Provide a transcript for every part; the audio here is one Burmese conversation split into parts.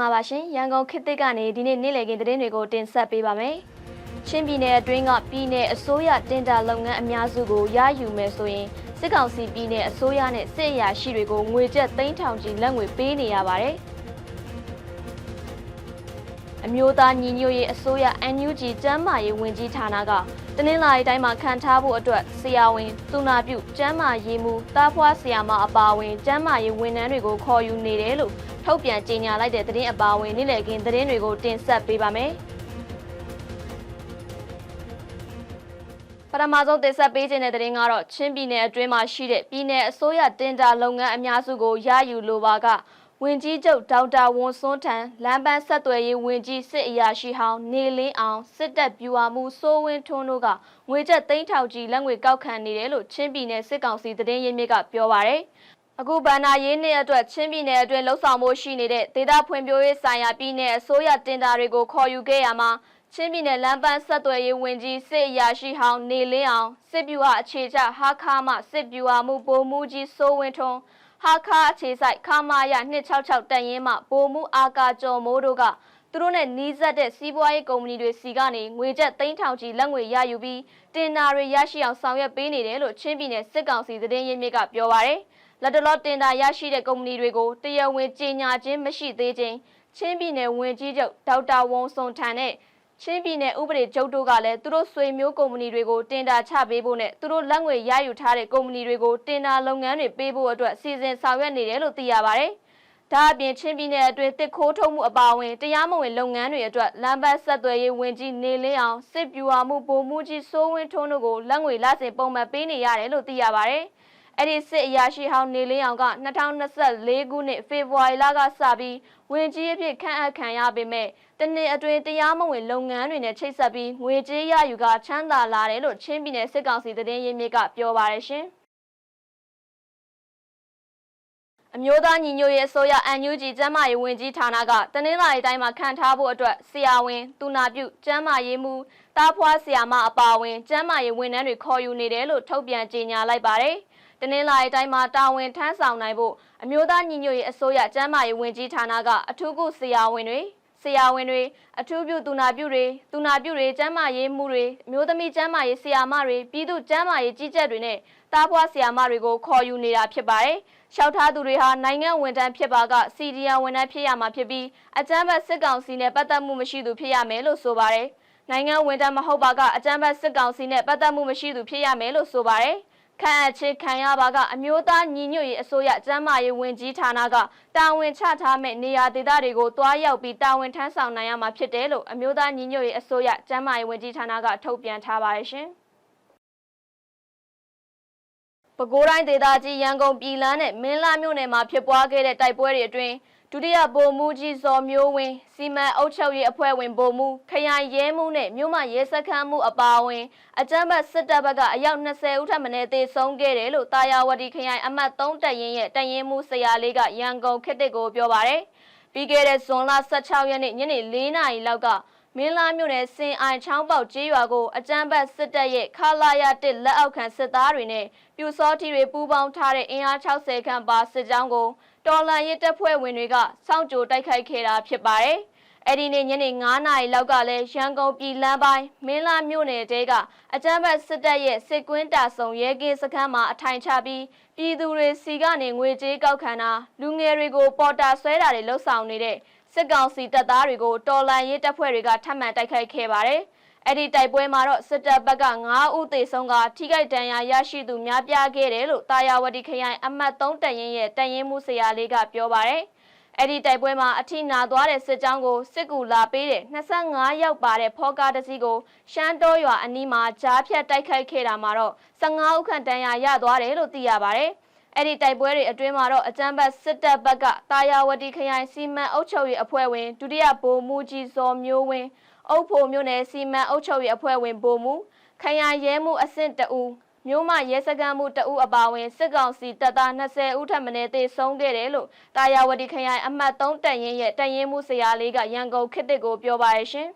္ဂလာပါရှင်ရန်ကုန်ခေတ်သစ်ကနေဒီနေ့နေ့လည်ခင်းသတင်းတွေကိုတင်ဆက်ပေးပါမယ်ချင်းပြည်နယ်အတွင်းကပြည်နယ်အစိုးရတင်တာလုပ်ငန်းအများစုကိုရယူမယ်ဆိုရင်စစ်ကောင်စီပြည်နယ်အစိုးရနဲ့စစ်အရာရှိတွေကိုငွေကျပ်သိန်းထောင်ကြီးလက်ငွေပေးနေရပါတယ်အမျိုးသားညီညွတ်ရေးအစိုးရ NUG ကျန်းမာရေးဝန်ကြီးဌာနက တနင်္လာရီတိုင်းမှာခံထားဖို့အတွက်ဆရာဝန်သူနာပြုကျန်းမာရေးမှုတားဖွားဆရာမအပါအဝင်ကျန်းမာရေးဝန်ထမ်းတွေကိုခေါ်ယူနေတယ်လို့ထုတ်ပြန်ကြေညာလိုက်တဲ့သတင်းအပါအဝင်နေ့လည်ခင်းသတင်းတွေကိုတင်ဆက်ပေးပါမယ်။ပထမဆုံးတင်ဆက်ပေးခြင်းတဲ့သတင်းကတော့ချင်းပြည်နယ်အတွင်းမှာရှိတဲ့ပြည်နယ်အစိုးရတင်တာလုပ်ငန်းအများစုကိုရယူလိုပါက ဝင်ကြီးချုပ်ဒေါက်တာဝန်စွန်းထံလမ်းပန်းဆက်သွယ်ရေးဝင်ကြီးစစ်အရာရှိဟောင်းနေလင်းအောင်စစ်တပ်ပြူဟာမှုစိုးဝင်းထွန်းတို့ကငွေကျပ်သိန်းထောင်ကြီးလက်ငွေကောက်ခံနေတယ်လို့ချင်းပြည်နယ်စစ်ကောင်စီသတင်းရင်းမြစ်ကပြောပါရယ်အခုဗန္နာရေးနှစ်အတွက်ချင်းပြည်နယ်အတွင်းလှုပ်ဆောင်မှုရှိနေတဲ့ဒေသဖွံ့ဖြိုးရေးဆိုင်ရာပြည်နယ်အစိုးရတင်တာတွေကိုခေါ်ယူခဲ့ရမှာချင်းပြည်နယ်လမ်းပန်းဆက်သွယ်ရေးဝန်ကြီးစစ်အရာရှိဟောင်းနေလင်းအောင်စစ်ပြူဟာအခြေချဟာခါမှစစ်ပြူဟာမှုပိုမှုကြီးစိုးဝင်းထွန်း ဟာခါအခြေဆိုင်ခမာယ266တန်ရင်မှပိုမှုအာကာကျော်မိုးတို့ကသူတို့နဲ့နီးစပ်တဲ့စီးပွားရေးကုမ္ပဏီတွေစီကနေငွေကျပ်သိန်းထောင်ချီလက်ငွေရယူပြီးတင်နာတွေရရှိအောင်ဆောင်ရွက်ပေးနေတယ်လို့ချင်းပြည်နယ်စစ်ကောင်စီသတင်းရင်းမြစ်ကပြောပါရယ်လက်တလောတင်တာရရှိတဲ့ကုမ္ပဏီတွေကိုတရားဝင်ကြေညာခြင်းမရှိသေးခြင်းချင်းပြည်နယ်ဝန်ကြီးချုပ်ဒေါက်တာဝုံစွန်ထန်နဲ့ ချင်းပြည်နယ်ဥပဒေချုပ်တို့ကလည်းသူတို့ဆွေမျိုးကုမ္ပဏီတွေကိုတင်တာချပေးဖို့နဲ့သူတို့လက်ငွေရယူထားတဲ့ကုမ္ပဏီတွေကိုတင်တာလုပ်ငန်းတွေပေးဖို့အတွက်စီစဉ်ဆောင်ရွက်နေတယ်လို့သိရပါတယ်။ဒါအပြင်ချင်းပြည်နယ်အတွင်းတစ်ခိုးထုတ်မှုအပါအဝင်တရားမဝင်လုပ်ငန်းတွေအတွက်လမ်းပန်းဆက်သွယ်ရေးဝန်ကြီးနေလင်းအောင်စစ်ပြူဟာမှုဗိုလ်မှူးကြီးစိုးဝင်းထွန်းတို့ကိုလက်ငွေလစဉ်ပုံမှန်ပေးနေရတယ်လို့သိရပါတယ်။ အဲ့ဒီစစ်အရာရှိဟောင်းနေလင်းအောင်က2024ခုနှစ်ဖေဖော်ဝါရီလကစပြီးဝင်ကြီးအဖြစ်ခန့်အပ်ခံရပေမဲ့တနေ့အတွင်းတရားမဝင်လုပ်ငန်းတွေနဲ့ချိတ်ဆက်ပြီးငွေကြေးရယူကချမ်းသာလာတယ်လို့ချင်းပြည်နယ်စစ်ကောင်စီသတင်းရင်းမြစ်ကပြောပါရရှင်အမျိုးသားညီညွတ်ရေးအစိုးရ NUG ကျန်းမာရေးဝန်ကြီးဌာနကတနင်္လာရီတိုင်းမှာခံထားဖို့အတွက်ဆရာဝန်၊သူနာပြုကျန်းမာရေးမှုတားဖွားဆရာမအပါအဝင်ကျန်းမာရေးဝန်ထမ်းတွေခေါ်ယူနေတယ်လို့ထုတ်ပြန်ကြေညာလိုက်ပါတယ်။ တနင်္လာရီတိုင်းမှာတာဝန်ထမ်းဆောင်နိုင်ဖို့အမျိုးသားညီညွတ်ရေးအစိုးရကျန်းမာရေးဝန်ကြီးဌာနကအထူးကုဆရာဝန်တွေဆရာဝန်တွေအထူးပြုသူနာပြုတွေသူနာပြုတွေကျန်းမာရေးမှုတွေအမျိုးသမီးကျန်းမာရေးဆရာမတွေပြည်သူကျန်းမာရေးကြီးကြပ်တွေနဲ့တားဖွားဆရာမတွေကိုခေါ်ယူနေတာဖြစ်ပါတယ်။ရှောက်ထားသူတွေဟာနိုင်ငံဝန်ထမ်းဖြစ်ပါကစီဒီယာဝန်ထမ်းဖြစ်ရမှာဖြစ်ပြီးအကြမ်းဖက်စစ်ကောင်စီနဲ့ပတ်သက်မှုမရှိသူဖြစ်ရမယ်လို့ဆိုပါတယ်။နိုင်ငံဝန်ထမ်းမဟုတ်ပါကအကြမ်းဖက်စစ်ကောင်စီနဲ့ပတ်သက်မှုမရှိသူဖြစ်ရမယ်လို့ဆိုပါတယ်။ ခန့်အပ်ခြင်းခံရပါကအမျိုးသားညီညွတ်ရေးအစိုးရကျန်းမာရေးဝန်ကြီးဌာနကတာဝန်ချထားမဲ့နေရာဒေသတွေကိုတွားရောက်ပြီးတာဝန်ထမ်းဆောင်နိုင်ရမှာဖြစ်တယ်လို့အမျိုးသားညီညွတ်ရေးအစိုးရကျန်းမာရေးဝန်ကြီးဌာနကထုတ်ပြန်ထားပါတယ်ရှင်။ပဲခူးတိုင်းဒေသကြီးရန်ကုန်ပြည်လန်းနဲ့မင်းလာမြို့နယ်မှာဖြစ်ပွားခဲ့တဲ့တိုက်ပွဲတွေအတွင်း ဒုတိယဗိုလ်မှူးကြီးဇော်မျိုးဝင်းစီမံအုပ်ချုပ်ရေးအဖွဲ့ဝင်ဗိုလ်မှူးခရိုင်ရဲမှူးနဲ့မြို့မရဲစခန်းမှုအပါအဝင်အကြမ်းဖက်စစ်တပ်ဘက်ကအယောက်20ဦးထပ်မံသေဆုံးခဲ့တယ်လို့တာယာဝတီခရိုင်အမှတ်3တပ်ရင်းရဲ့တပ်ရင်းမှူးဆရာလေးကရန်ကုန်ခေတ်တစ်ကိုပြောပါတယ်။ပြီးခဲ့တဲ့ဇွန်လ16ရက်နေ့ညနေ4နာရီလောက်ကမင်းလာမြို့နယ်စင်အိုင်ချောင်းပေါက်ကျေးရွာကိုအကြမ်းဖက်စစ်တပ်ရဲ့ခလာရတစ်လက်အောက်ခံစစ်သားတွေနဲ့ပြူစောထီတွေပူးပေါင်းထားတဲ့အင်အား60ခန့်ပါစစ်ကြောင်းကို တော်လန်ရေးတပ်ဖွဲ့ဝင်တွေကစောင့်ကြိုတိုက်ခိုက်ခဲ့တာဖြစ်ပါတယ်။အဲ့ဒီနေ့ညနေ9နာရီလောက်ကလည်းရန်ကုန်ပြည်လမ်းပိုင်းမင်းလာမြို့နယ်တဲကအကြမ်းဖက်စစ်တပ်ရဲ့စစ်ကွင်းတာဆုံရဲကင်းစခန်းမှာအထိုင်ချပြီးပြည်သူတွေစီကနေငွေကြေးကောက်ခံတာလူငယ်တွေကိုပေါ်တာဆွဲတာတွေလှုပ်ဆောင်နေတဲ့စစ်ကောင်စီတပ်သားတွေကိုတော်လန်ရေးတပ်ဖွဲ့တွေကထပ်မံတိုက်ခိုက်ခဲ့ပါတယ်။ အဲ့ဒီတိုက်ပွဲမှာတော့စစ်တပ်ဘက်က9ဦးသေဆုံးကထိခိုက်ဒဏ်ရာရရှိသူများပြားခဲ့တယ်လို့တာယာဝတီခရိုင်အမှတ်3တပ်ရင်းရဲ့တပ်ရင်းမှုဆရာလေးကပြောပါတယ်။အဲ့ဒီတိုက်ပွဲမှာအထိနာသွားတဲ့စစ်ကြောင်းကိုစစ်ကူလာပေးတဲ့25ရောက်ပါတဲ့ဖောကားတစီကိုရှမ်းတောရွာအနီးမှာကြားဖြတ်တိုက်ခိုက်ခဲ့တာမှာတော့15ဦးခန့်ဒဏ်ရာရသွားတယ်လို့သိရပါတယ်။အဲ့ဒီတိုက်ပွဲတွေအတွင်းမှာတော့အကြမ်းဖက်စစ်တပ်ဘက်ကတာယာဝတီခရိုင်စီမံအုပ်ချုပ်ရေးအဖွဲ့ဝင်ဒုတိယဗိုလ်မှူးကြီးဇော်မျိုးဝင်း အုပ်ဖို့မြို့နယ်စီမံအုပ်ချုပ်ရေးအဖွဲ့ဝင်ဗိုလ်မှူးခရိုင်ရဲမှုအဆင့်တအူမြို့မရဲစခန်းမှုတအူအပါဝင်စစ်ကောင်စီတပ်သား20ဦးထပ်မံတေဆုံးခဲ့တယ်လို့တာယာဝတီခရိုင်အမှတ်3တပ်ရင်းရဲ့တပ်ရင်းမှုဆရာလေးကရန်ကုန်ခေတ်တစ်ကိုပြောပါရရှင်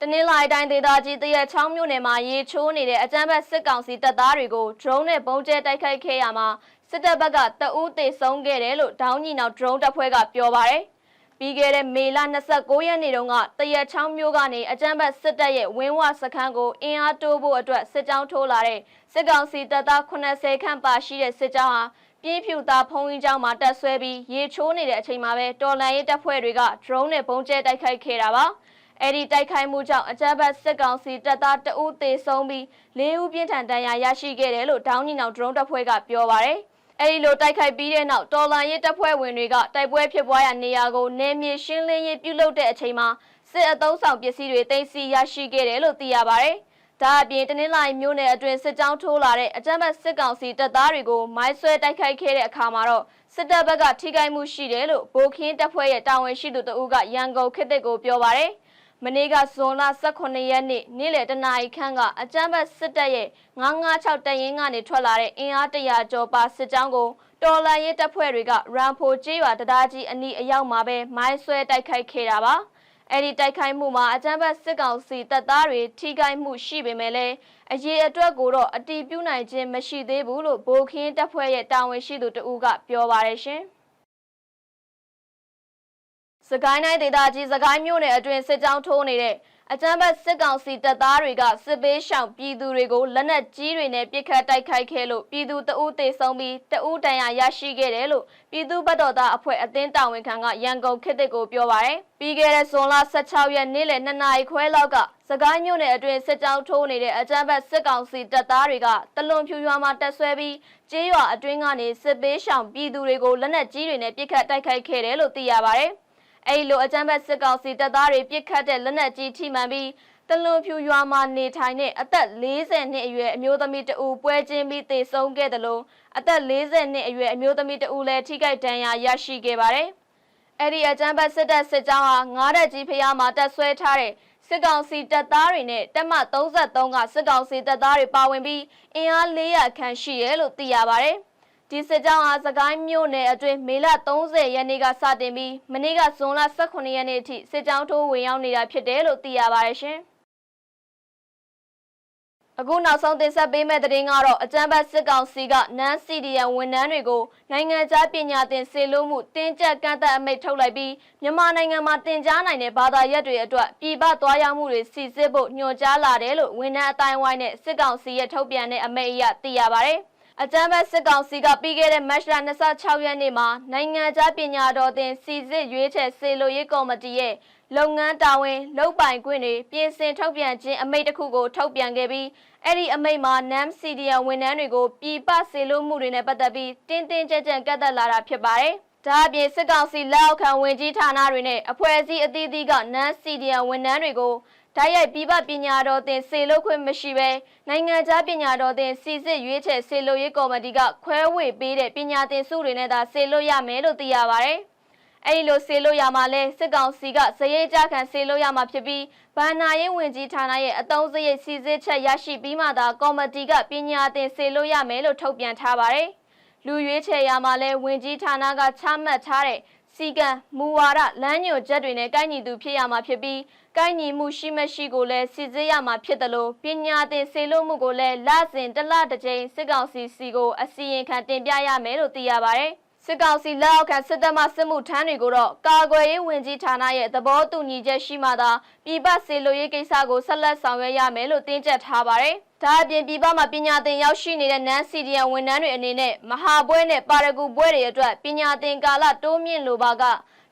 တနင်္လာရီတိုင်းဒေသကြီးတရက်ချောင်းမြို့နယ်မှာရေချိုးနေတဲ့အကြမ်းဖက်စစ်ကောင်စီတပ်သားတွေကို drone နဲ့ပုံကျဲတိုက်ခိုက်ခဲ့ရမှာစစ်တပ်ဘက်ကတအူးသေဆုံးခဲ့တယ်လို့ဒေါင်းညီနောင် drone တပ်ဖွဲ့ကပြောပါတယ်။ ပြီးခဲ့တဲ့မေလ29ရက်နေ့တုန်းကတရက်ချောင်းမျိုးကနေအကြမ်းဖက်စစ်တပ်ရဲ့ဝင်းဝစခန်းကိုအင်အားတိုးဖို့အတွက်စစ်ကြောင်းထိုးလာတဲ့စစ်ကောင်စီတပ်သား80ခန့်ပါရှိတဲ့စစ်ကြောင်းဟာပြင်းဖြူသားဖုံးကြီးကျောင်းမှာတက်ဆွဲပြီးရေချိုးနေတဲ့အချိန်မှာပဲတော်လန်ရေးတပ်ဖွဲ့တွေက drone နဲ့ပုံကျဲတိုက်ခိုက်ခဲ့တာပါ။အဲ့ဒီတိုက်ခိုက်မှုကြောင့်အကြမ်းဖက်စစ်ကောင်စီတပ်သားတအူးသေဆုံးပြီး၄ဦးပြင်းထန်ဒဏ်ရာရရှိခဲ့တယ်လို့ဒေါင်းညီနောင် drone တပ်ဖွဲ့ကပြောပါရယ်။ အဲဒီလိုတိုက်ခိုက်ပြီးတဲ့နောက်တော်လန်ရေးတပ်ဖွဲ့ဝင်တွေကတိုက်ပွဲဖြစ်ပွားရာနေရာကိုနယ်မြေရှင်းလင်းရေးပြုလုပ်တဲ့အချိန်မှာစစ်အုံဆောင်ပစ္စည်းတွေတင်စီရရှိခဲ့တယ်လို့သိရပါဗျ။ဒါအပြင်တနင်္လာရီမြို့နယ်အတွင်းစစ်ကြောင်းထိုးလာတဲ့အကြမ်းဖက်စစ်ကောင်စီတပ်သားတွေကိုမိုင်းဆွဲတိုက်ခိုက်ခဲ့တဲ့အခါမှာတော့စစ်တပ်ဘက်ကထိခိုက်မှုရှိတယ်လို့ဗိုလ်ခင်းတပ်ဖွဲ့ရဲ့တာဝန်ရှိသူတဦးကရန်ကုန်ခေတ်သစ်ကိုပြောပါရယ်။ မနေ့ကဇွန်လ18ရက်နေ့နေ့လယ်တနာရီခန့်ကအကြမ်းဖက်စစ်တပ်ရဲ့956တပ်ရင်းကနေထွက်လာတဲ့အင်အားတရာကျော်ပါစစ်ကြောင်းကိုတော်လန်ရေးတပ်ဖွဲ့တွေကရန်ဖိုကျေးရွာတရားကြီးအနီးအရောက်မှာပဲမိုင်းဆွဲတိုက်ခိုက်ခဲ့တာပါ။အဲ့ဒီတိုက်ခိုက်မှုမှာအကြမ်းဖက်စစ်ကောင်စီတပ်သားတွေထိခိုက်မှုရှိပေမဲ့လည်းအရေးအတွက်ကိုတော့အတီးပြုနိုင်ခြင်းမရှိသေးဘူးလို့ဗိုလ်ခင်းတပ်ဖွဲ့ရဲ့တာဝန်ရှိသူတဦးကပြောပါတယ်ရှင်။ စကိုင်းတိုင်းဒေသကြီးစကိုင်းမြို့နယ်အတွင်းစစ်ကြောင်းထိုးနေတဲ့အကြမ်းဖက်စစ်ကောင်စီတပ်သားတွေကစစ်ပေးရှောင်ပြည်သူတွေကိုလက်နက်ကြီးတွေနဲ့ပစ်ခတ်တိုက်ခိုက်ခဲ့လို့ပြည်သူတအုပ်သေဆုံးပြီးတအုပ်တန်ရာရရှိခဲ့တယ်လို့ပြည်သူ့ဘက်တော်သားအဖွဲ့အသင်းတာဝန်ခံကရန်ကုန်ခေတ်တစ်ကိုပြောပါရယ်ပြီးခဲ့တဲ့ဇွန်လ16ရက်နေ့လယ်2နာရီခွဲလောက်ကစကိုင်းမြို့နယ်အတွင်းစစ်ကြောင်းထိုးနေတဲ့အကြမ်းဖက်စစ်ကောင်စီတပ်သားတွေကတလွန်ဖြူရွာမှာတက်ဆွဲပြီးကျေးရွာအတွင်းကနေစစ်ပေးရှောင်ပြည်သူတွေကိုလက်နက်ကြီးတွေနဲ့ပစ်ခတ်တိုက်ခိုက်ခဲ့တယ်လို့သိရပါရယ် အဲ့လိုအကြမ်းဖက်စစ်ကောင်စီတပ်သားတွေပြစ်ခတ်တဲ့လက်နက်ကြီးထိမှန်ပြီးတလွန်ဖြူရွာမှာနေထိုင်တဲ့အသက်40နှစ်အရွယ်အမျိုးသမီးတဦးပွဲချင်းပြီးသေဆုံးခဲ့တယ်လို့အသက်40နှစ်အရွယ်အမျိုးသမီးတဦးလည်းထိခိုက်ဒဏ်ရာရရှိခဲ့ပါတယ်။အဲ့ဒီအကြမ်းဖက်စစ်တပ်စစ်ကြောင်းဟာငားတဲ့ကြီးဖျားမှာတက်ဆွဲထားတဲ့စစ်ကောင်စီတပ်သားတွေနဲ့တပ်မ33ကစစ်ကောင်စီတပ်သားတွေပါဝင်ပြီးအင်အား400ခန့်ရှိရဲလို့သိရပါတယ်။ ဒီစစ်ကြောင်းဟာစကိုင်းမြို့နယ်အတွင်းမေလ30ရက်နေ့ကစတင်ပြီးမနေ့ကဇွန်လ18ရက်နေ့အထိစစ်ကြောင်းထိုးဝင်ရောက်နေတာဖြစ်တယ်လို့သိရပါတယ်ရှင်။အခုနောက်ဆုံးတင်ဆက်ပေးမယ့်သတင်းကတော့အကြမ်းဖက်စစ်ကောင်စီကနန်းစီဒီယန်ဝန်ထမ်းတွေကိုနိုင်ငံခြားပညာသင်စေလို့မှုတင်းကျပ်ကန့်သတ်အမိန့်ထုတ်လိုက်ပြီးမြန်မာနိုင်ငံမှာတင် जा နိုင်တဲ့ဘာသာရပ်တွေအတွက်ပြည်ပသွားရောက်မှုတွေစီစစ်ဖို့ညွှန်ကြားလာတယ်လို့ဝန်ထမ်းအတိုင်းဝိုင်းနဲ့စစ်ကောင်စီရဲ့ထုတ်ပြန်တဲ့အမိန့်အရသိရပါတယ်။ အကြမ်းဖက်စစ်ကောင်စီကပြီးခဲ့တဲ့မတ်လ26ရက်နေ့မှာနိုင်ငံခြားပညာတော်သင်စီစစ်ရွေးချယ်စေလိုရေးကော်မတီရဲ့လုပ်ငန်းတာဝန်လုပ်ပိုင်ခွင့်တွေပြင်ဆင်ထုတ်ပြန်ခြင်းအမိန့်တစ်ခုကိုထုတ်ပြန်ခဲ့ပြီးအဲ့ဒီအမိန့်မှာ NAM CDN ဝန်ထမ်းတွေကိုပြည်ပစေလိုမှုတွေနဲ့ပတ်သက်ပြီးတင်းတင်းကြပ်ကြပ်ကန့်သက်လာတာဖြစ်ပါတယ်။ဒါအပြင်စစ်ကောင်စီလက်အောက်ခံဝင်ကြီးဌာနတွေနဲ့အဖွဲ့အစည်းအသီးသီးက NAM CDN ဝန်ထမ်းတွေကို ဓာတ်ရိုက်ပြည်ပပညာတော်သင်စေလို့ခွင့်မရှိဘဲနိုင်ငံခြားပညာတော်သင်စီစစ်ရွေးချယ်စေလို့ရေးကော်မတီကခွဲဝေပေးတဲ့ပညာသင်စုတွေနဲ့သာစေလို့ရမယ်လို့သိရပါဗျ။အဲဒီလိုစေလို့ရမှာလဲစစ်ကောင်စီကဇရေးကြခံစေလို့ရမှာဖြစ်ပြီးဗန္နာရေးဝင်ကြီးဌာနရဲ့အတုံးစရိတ်စီစစ်ချက်ရရှိပြီးမှသာကော်မတီကပညာသင်စေလို့ရမယ်လို့ထုတ်ပြန်ထားပါတယ်။လူရွေးချယ်ရမှာလဲဝင်ကြီးဌာနကချမှတ်ထားတဲ့ စီကံမူဝါဒလမ်းညွှန်ချက်တွေနဲ့ကိုက်ညီသူဖြစ်ရမှာဖြစ်ပြီးကိုက်ညီမှုရှိမရှိကိုလည်းစစ်ဆေးရမှာဖြစ်တယ်လို့ပညာသင်စေလို့မှုကိုလည်းလစဉ်တစ်လတစ်ကြိမ်စစ်ကောင်စီစီကိုအစီရင်ခံတင်ပြရမယ်လို့သိရပါတယ်စစ်ကောင်စီလက်အောက်ခံစစ်တပ်မှစစ်မှုထမ်းတွေကိုတော့ကာကွယ်ရေးဝန်ကြီးဌာနရဲ့သဘောတူညီချက်ရှိမှသာပြည်ပစေလိုရေးကိစ္စကိုဆက်လက်ဆောင်ရွက်ရမယ်လို့တင်းကျပ်ထားပါတယ်။ ဒါအပြင်ပြည်ပမှာပညာသင်ရောက်ရှိနေတဲ့နန်းစီဒီယံဝန်ထမ်းတွေအနေနဲ့မဟာပွဲနဲ့ပါရဂူပွဲတွေအတွက်ပညာသင်ကာလတိုးမြင့်လိုပါက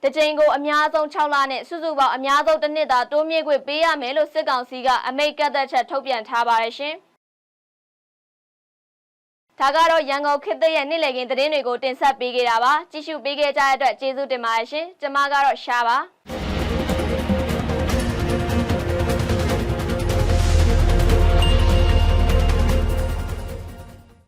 တကြိမ်ကိုအများဆုံး6လနဲ့စုစုပေါင်းအများဆုံးတစ်နှစ်သာတိုးမြင့်ခွင့်ပေးရမယ်လို့စစ်ကောင်စီကအမိန့်ကန့်သက်ချက်ထုတ်ပြန်ထားပါတယ်ရှင်။ဒါကတော့ရန်ကုန်ခေတ်သစ်ရဲ့နေ့လည်ခင်းသတင်းတွေကိုတင်ဆက်ပေးခဲ့တာပါကြည့်ရှုပေးခဲ့ကြတဲ့အတွက်ကျေးဇူးတင်ပါတယ်ရှင်ကျွန်မကတော့ရှားပါ